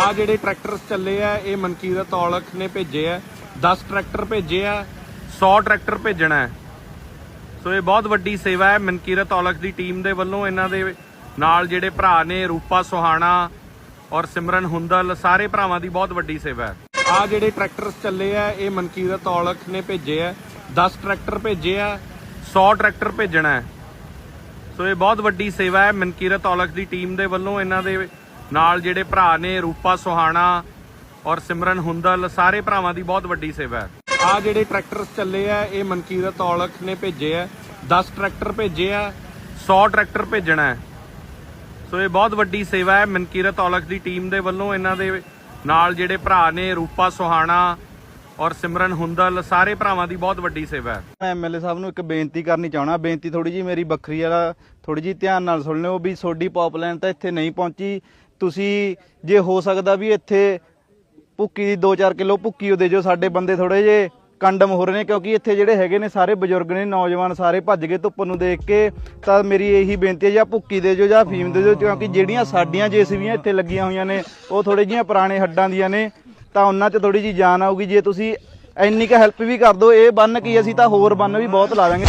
ਆ ਜਿਹੜੇ ਟਰੈਕਟਰ ਚੱਲੇ ਆ, ਇਹ ਮਨਕੀਰਤ ਔਲਖ ਨੇ ਭੇਜੇ ਆ। 10 ਟਰੈਕਟਰ ਭੇਜੇ ਆ 100 ਟਰੈਕਟਰ ਭੇਜਣਾ ਹੈ। ਸੋ ਇਹ ਬਹੁਤ ਵੱਡੀ ਸੇਵਾ ਹੈ। ਮਨਕੀਰਤ ਔਲਖ ਦੀ ਟੀਮ ਦੇ ਵੱਲੋਂ ਇਹਨਾਂ ਦੇ ਨਾਲ ਜਿਹੜੇ ਭਰਾ ਨੇ, ਰੂਪਾ ਸੁਹਾਣਾ ਔਰ ਸਿਮਰਨ ਹੁੰਦਲ, ਸਾਰੇ ਭਰਾਵਾਂ ਦੀ ਬਹੁਤ ਵੱਡੀ ਸੇਵਾ ਹੈ। ਆ ਜਿਹੜੇ ਟਰੈਕਟਰ ਚੱਲੇ ਆ, ਇਹ ਮਨਕੀਰਤ ਔਲਖ ਨੇ ਭੇਜੇ ਆ। 10 ਟਰੈਕਟਰ ਭੇਜੇ ਆ 100 ਟਰੈਕਟਰ ਭੇਜਣਾ ਹੈ। ਸੋ ਇਹ ਬਹੁਤ ਵੱਡੀ ਸੇਵਾ ਹੈ। ਮਨਕੀਰਤ ਔਲਖ ਦੀ ਟੀਮ ਦੇ ਵੱਲੋਂ ਇਹਨਾਂ ਦੇ ਨਾਲ ਜਿਹੜੇ ਭਰਾ ਨੇ, ਰੂਪਾ, ਸੁਹਾਣਾ ਔਰ ਸਿਮਰਨ ਹੁੰਦਲ, ਸਾਰੇ ਭਰਾਵਾਂ ਦੀ ਬਹੁਤ ਵੱਡੀ ਸੇਵਾ ਹੈ। ਆ ਜਿਹੜੇ ਟਰੈਕਟਰ ਚੱਲੇ ਆ, ਇਹ ਮਨਕੀਰਤ ਔਲਖ ਨੇ ਭੇਜੇ ਆ। 10 ਟਰੈਕਟਰ ਭੇਜੇ ਆ 100 ਟਰੈਕਟਰ ਭੇਜਣਾ ਹੈ। ਸੋ ਇਹ ਬਹੁਤ ਵੱਡੀ ਸੇਵਾ ਹੈ ਮਨਕੀਰਤ ਔਲਖ ਦੀ ਟੀਮ ਦੇ ਵੱਲੋਂ ਇਹਨਾਂ ਦੇ ਨਾਲ ਜਿਹੜੇ ਭਰਾ ਨੇ, ਰੂਪਾ, ਸੁਹਾਣਾ ਔਰ ਸਿਮਰਨ ਹੁੰਦਲ, ਸਾਰੇ ਭਰਾਵਾਂ ਦੀ ਬਹੁਤ ਵੱਡੀ ਸੇਵਾ ਹੈ। ਮੈਂ ਐਮਐਲਏ ਸਾਹਿਬ ਨੂੰ ਇੱਕ ਬੇਨਤੀ ਕਰਨੀ ਚਾਹਣਾ ਬੇਨਤੀ ਥੋੜੀ ਜੀ ਮੇਰੀ ਵੱਖਰੀ ਵਾਲਾ ਥੋੜੀ ਜੀ ਧਿਆਨ ਨਾਲ ਸੁਣ ਲਿਓ ਵੀ ਤੁਹਾਡੀ ਪਾਪਲਾਈਨ ਤਾਂ ਇੱਥੇ ਨਹੀਂ ਪਹੁੰਚੀ ਤੁਸੀਂ ਜੇ ਹੋ ਸਕਦਾ ਵੀ ਇੱਥੇ ਭੁੱਕੀ ਦੀ 2-4 ਕਿਲੋ ਭੁੱਕੀ ਉਹ ਦੇ ਜੋ ਸਾਡੇ ਬੰਦੇ ਥੋੜੇ ਜੇ ਕੰਡਮ ਹੋ ਰਹੇ ਨੇ, ਕਿਉਂਕਿ ਇੱਥੇ ਜਿਹੜੇ ਹੈਗੇ ਨੇ ਸਾਰੇ ਬਜ਼ੁਰਗ ਨੇ, ਨੌਜਵਾਨ ਸਾਰੇ ਭੱਜ ਗਏ ਧੁੱਪ ਨੂੰ ਦੇਖ ਕੇ, ਤਾਂ ਮੇਰੀ ਇਹੀ ਬੇਨਤੀ ਹੈ ਜਾਂ ਭੁੱਕੀ ਦੇ ਜੋ ਜਾਂ ਫੀਮ ਦੇ ਜੋ ਕਿਉਂਕਿ ਜਿਹੜੀਆਂ ਸਾਡੀਆਂ ਜੇਸੀਬੀਆਂ ਇੱਥੇ ਲੱਗੀਆਂ ਹੋਈਆਂ ਨੇ, ਉਹ ਥੋੜੇ ਜਿਹੀਆਂ ਪੁਰਾਣੇ ਹੱਡਾਂ ਦੀਆਂ ਨੇ, ਤਾਂ ਉਹਨਾਂ 'ਚ ਥੋੜੀ ਜੀ ਜਾਨ ਆਊਗੀ। ਜੇ ਤੁਸੀਂ ਇੰਨੀ ਕੁ ਹੈਲਪ ਵੀ ਕਰ ਦਿਓ ਇਹ ਬੰਨ ਕੀ, ਅਸੀਂ ਤਾਂ ਹੋਰ ਬੰਨ ਵੀ ਬਹੁਤ ਲਾ ਦਾਂਗੇ।